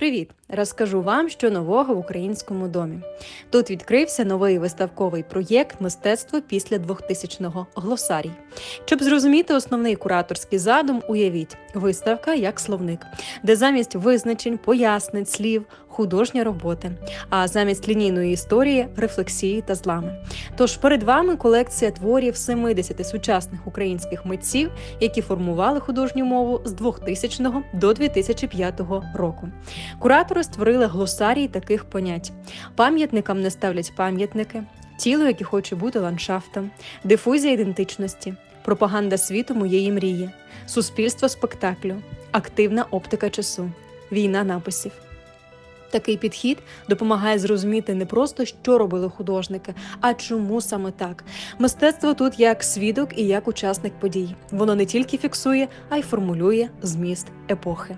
Привіт! Розкажу вам, що нового в українському домі. Тут відкрився новий виставковий проєкт Мистецтво після 2000-го глосарій. Щоб зрозуміти основний кураторський задум, уявіть виставка як словник, де замість визначень, пояснень, слів, художня роботи, а замість лінійної історії рефлексії та злами. Тож перед вами колекція творів 70 сучасних українських митців, які формували художню мову з 2000 до 2005 року. Куратори створили глосарій таких понять: пам'ятникам не ставлять пам'ятники, тіло, яке хоче бути ландшафтом, дифузія ідентичності, пропаганда світу моєї мрії, суспільство спектаклю, активна оптика часу, війна написів. Такий підхід допомагає зрозуміти не просто, що робили художники, а чому саме так. Мистецтво тут як свідок і як учасник подій. Воно не тільки фіксує, а й формулює зміст епохи.